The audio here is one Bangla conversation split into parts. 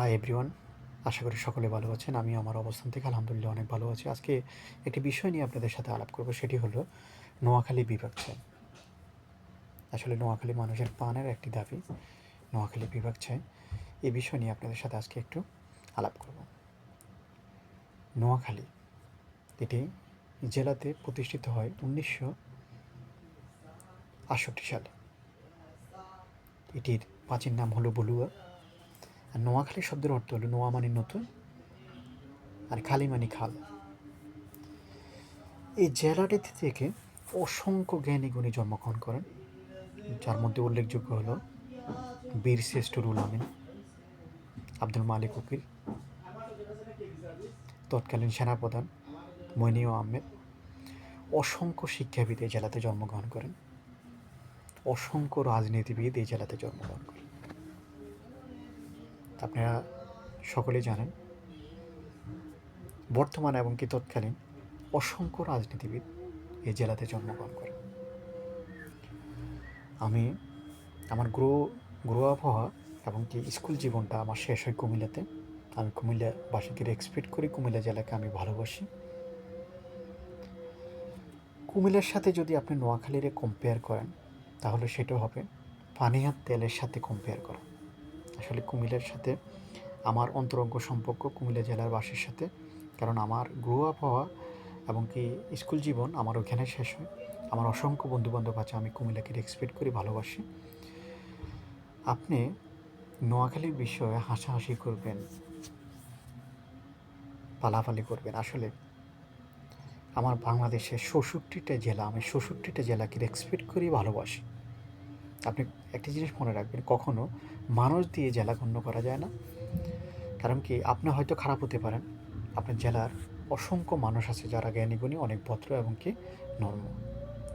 হাই এভরিওয়ান আশা করি সকলে ভালো আছেন। আমি আমার অবস্থান থেকে আলহামদুলিল্লাহ অনেক ভালো আছি। আজকে একটি বিষয় নিয়ে আপনাদের সাথে আলাপ করব। সেটি হলো নোয়াখালী বিভাগ চাই আসলে নোয়াখালী মানুষের প্রাণের একটি দাবি, নোয়াখালী বিভাগ চাই এই বিষয় নিয়ে আপনাদের সাথে আজকে একটু আলাপ করব। নোয়াখালী, এটি জেলাতে প্রতিষ্ঠিত হয় উনিশশো আটষট্টি সালে। এটির প্রাচীন নাম হলো বলুয়া। আর নোয়াখালী শব্দের অর্থ হলো নোয়া মানে নতুন আর খালি মানে খাল। এই জেলাটি থেকে অসংখ্য জ্ঞানী গুণী জন্মগ্রহণ করেন, যার মধ্যে উল্লেখযোগ্য হলো বীর শ্রেষ্ঠ রুল আমিন, আব্দুল মালিক উকিল, তৎকালীন সেনাপ্রধান মইনিও আহমেদ, অসংখ্য শিক্ষাবিদ এই জেলাতে জন্মগ্রহণ করেন, অসংখ্য রাজনীতিবিদ এই জেলাতে জন্মগ্রহণ করেন। আপনারা সকলেই জানেন, বর্তমান এবং কি তৎকালীন অসংখ্য রাজনীতিবিদ এই জেলাতে জন্মগ্রহণ করে আমি আমার গ্রো গ্রো আপ হওয়া এবং কি স্কুল জীবনটা আমার শেষ হয় কুমিল্লাতে। আমি কুমিল্লাবাসীকে এক্সপেক্ট করি কুমিল্লা জেলাকে আমি ভালোবাসি। কুমিল্লার সাথে যদি আপনি নোয়াখালীরে কম্পেয়ার করেন, তাহলে সেটা হবে পানিহাত তেলের সাথে কম্পেয়ার করা। আসলে কুমিল্লার সাথে, আমার অন্তরঙ্গ সম্পর্ক কুমিল্লা জেলার বাসীর সাথে। কারণ আমার গ্রো আপ হওয়া এবং কি স্কুল জীবন আমার ওখানে শেষ হয়। আমার অসংখ্য বন্ধুবান্ধব আছে, আমি কুমিল্লাকে রেসপেক্ট করি, ভালোবাসি। আপনি নোয়াখালীর বিষয়ে হাসাহাসি করবেন, পালাপালি করবেন। আসলে আমার বাংলাদেশের ষষট্টিটা জেলা, আমি ষষট্টিটা জেলাকে রেসপেক্ট করি, ভালোবাসি। আপনি একটা জিনিস মনে রাখবেন, কখনো মানুষ দিয়ে জেলা গণ্য করা যায় না। কারণ কি, আপনি হয়তো খারাপ হতে পারেন। আপনার জেলার অসংখ্য মানুষ আছে যারা জ্ঞানীগুণী অনেক ভদ্র এবং কি নর্ম।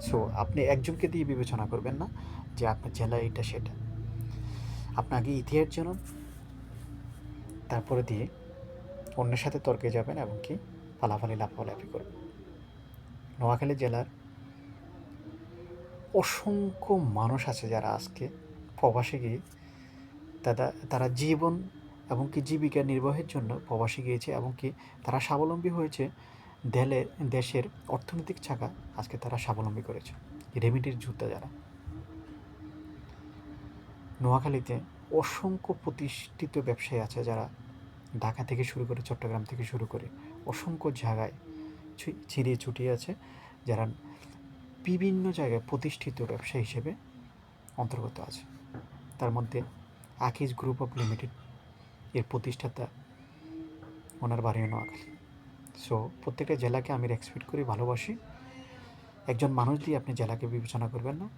সো আপনি একজনকে দিয়ে বিবেচনা করবেন না যে আপনার জেলা এটা, সেটা। আপনি আগে ইতিহাস জানুন, তারপরে দিয়ে অন্যের সাথে তর্কে যাবেন এবং কি পালাফালি লাফালাফি করবেন। নোয়াখালী জেলার অসংখ্য মানুষ আছে যারা আজকে প্রবাসে গিয়ে তারা তারা জীবন এবং কি জীবিকা নির্বাহের জন্য প্রবাসে গিয়েছে এবং কি তারা স্বাবলম্বী হয়েছে দেলে, দেশের অর্থনৈতিক চাকা আজকে তারা স্বাবলম্বী করেছে। রেমিডির যোদ্ধা যারা। নোয়াখালীতে অসংখ্য প্রতিষ্ঠিত ব্যবসায়ী আছে যারা ঢাকা থেকে শুরু করে চট্টগ্রাম থেকে শুরু করে অসংখ্য জায়গায় ছিঁড়িয়ে ছুটিয়ে আছে যারা বিভিন্ন জায়গায় প্রতিষ্ঠিত ব্যবসা হিসেবে অন্তর্গত আছে। তার মধ্যে আকিজ গ্রুপ অফ লিমিটেড এর প্রতিষ্ঠাতা ওনার বাড়িও নোয়াখালী। সো প্রত্যেকটা জেলাকে আমি রেসপেক্ট করি, ভালোবাসি। একজন মানুষ দিয়ে আপনি জেলাকে বিবেচনা করবেন না।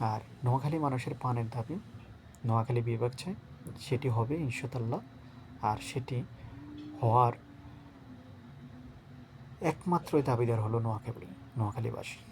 আর নোয়াখালী মানুষের পানের দাবি, নোয়াখালী বিভাগ চাই, সেটি হবে ইনশাল্লাহ আর সেটি হওয়ার একমাত্রই দাবিদার হলো নোয়াখালী, নোয়াখালীবাসী।